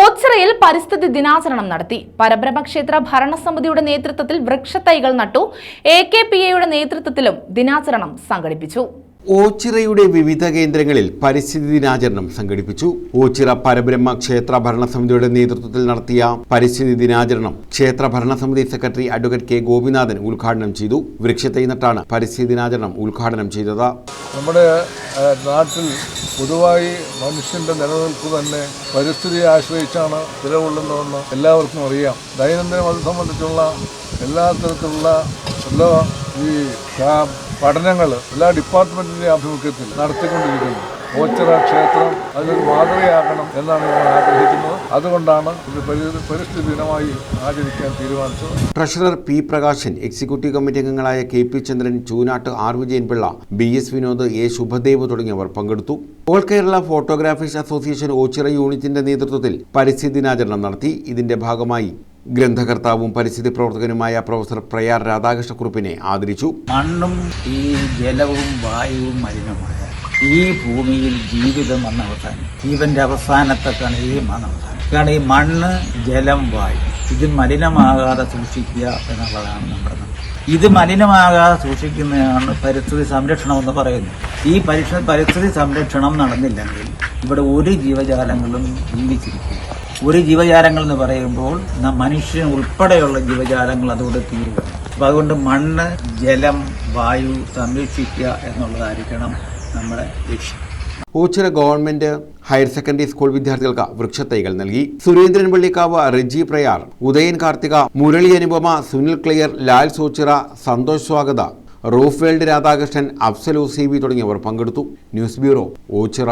ഓച്ചിറയിൽ പരിസ്ഥിതി ദിനാചരണം നടത്തി. പരബ്രഹ്മക്ഷേത്ര ഭരണസമിതിയുടെ നേതൃത്വത്തിൽ വൃക്ഷത്തൈകൾ നട്ടു. എ കെ പി എയുടെ നേതൃത്വത്തിലും ദിനാചരണം സംഘടിപ്പിച്ചു. ഓച്ചിറയുടെ വിവിധ കേന്ദ്രങ്ങളിൽ പരിസ്ഥിതി ദിനാചരണം സംഘടിപ്പിച്ചു. ഓച്ചിറ പരബ്രഹ്മ ക്ഷേത്ര ഭരണസമിതിയുടെ നേതൃത്വത്തിൽ നടത്തിയ പരിസ്ഥിതി ദിനാചരണം ക്ഷേത്ര ഭരണസമിതി സെക്രട്ടറി അഡ്വക്കേറ്റ് കെ ഗോപിനാഥൻ ഉദ്ഘാടനം ചെയ്തു. വൃക്ഷത്തൈ നട്ടാണ് പരിസ്ഥിതി ദിനാചരണം ഉദ്ഘാടനം ചെയ്തത്. നമ്മുടെ നാട്ടിൽ പൊതുവായി മനുഷ്യന്റെ നിലനിൽപ്പ് തന്നെ പരിസ്ഥിതിയെ ആശ്രയിച്ചാണ് നിലകൊള്ളുന്നതെന്ന് എല്ലാവർക്കും അറിയാം. ദൈനംദിനം അത് സംബന്ധിച്ചുള്ള എല്ലാ തരത്തിലുള്ള എല്ലാ ഈ പഠനങ്ങൾ എല്ലാ ഡിപ്പാർട്ട്മെന്റിന്റെ ആഭിമുഖ്യത്തിൽ നടത്തിക്കൊണ്ടിരിക്കുന്നു. ഓച്ചിറ ക്ഷേത്രം അതിനൊരു മാതൃകയാകണം എന്നാണ് ഞാൻ ആഗ്രഹിക്കുന്നത്. അതുകൊണ്ടാണ് ഇത് പരിസ്ഥിതി ദിനമായി ആചരിക്കാൻ തീരുമാനിച്ചത്. Treasurer P Prakashan executive committee അംഗങ്ങളായ K P Chandran Choonad R Vijayanpillai B S Vinod A Shubhadev തുടങ്ങിയവർ പങ്കെടുത്തു. All Kerala photographers association Oachira യൂണിറ്റിന്റെ നേതൃത്വത്തിൽ പരിസ്ഥിതി ദിനാചരണം നടത്തി. ഇതിന്റെ ഭാഗമായി ഗ്രന്ഥകർത്താവും പരിസ്ഥിതി പ്രവർത്തകനുമായ പ്രൊഫസർ പ്രയാർ രാധാകൃഷ്ണക്കുറുപ്പിനെ ആദരിച്ചു. മണ്ണും ഈ ജലവും വായുവും മലിനമായ ഈ ഭൂമിയിൽ ജീവിതം വന്ന അവസാനം ജീവന്റെ അവസാനത്തെ കണിയും വന്ന് അവസാനം. കാരണം ഈ മണ്ണ് ജലം വായു. ഇത് മലിനമാകാതെ സൂക്ഷിക്കുക എന്നുള്ളതാണ് നമ്മുടെ ഇത് മലിനമാകാതെ സൂക്ഷിക്കുന്നതാണ് പരിസ്ഥിതി സംരക്ഷണം എന്ന് പറയുന്നത്. ഈ പരിസ്ഥിതി സംരക്ഷണം നടന്നില്ലെങ്കിൽ ഇവിടെ ഒരു ജീവജാലങ്ങളും ജീവിച്ചിരിക്കില്ല. ഒരു ജീവജാലങ്ങൾ എന്ന് പറയുമ്പോൾ മനുഷ്യൻ ഉൾപ്പെടെയുള്ള ജീവജാലങ്ങൾ അതോടെ തീരുക. അപ്പൊ അതുകൊണ്ട് മണ്ണ് ജലം വായു സംരക്ഷിക്കുക എന്നുള്ളതായിരിക്കണം നമ്മുടെ ലക്ഷ്യം. Poochira government higher secondary school വിദ്യാർത്ഥികൾക്ക് വൃക്ഷത്തൈകൾ നൽകി. സുരേന്ദ്രൻ പള്ളിക്കാവ് റിജി പ്രയാർ ഉദയൻ കാർത്തിക മുരളി അനുപമ സുനിൽ ക്ലിയർ ലാൽ സോച്ചിറ സന്തോഷ് സ്വാഗത റൂഫ് വേൾഡ് രാധാകൃഷ്ണൻ അഫ്സലു സി തുടങ്ങിയവർ പങ്കെടുത്തു. News bureau Oachira.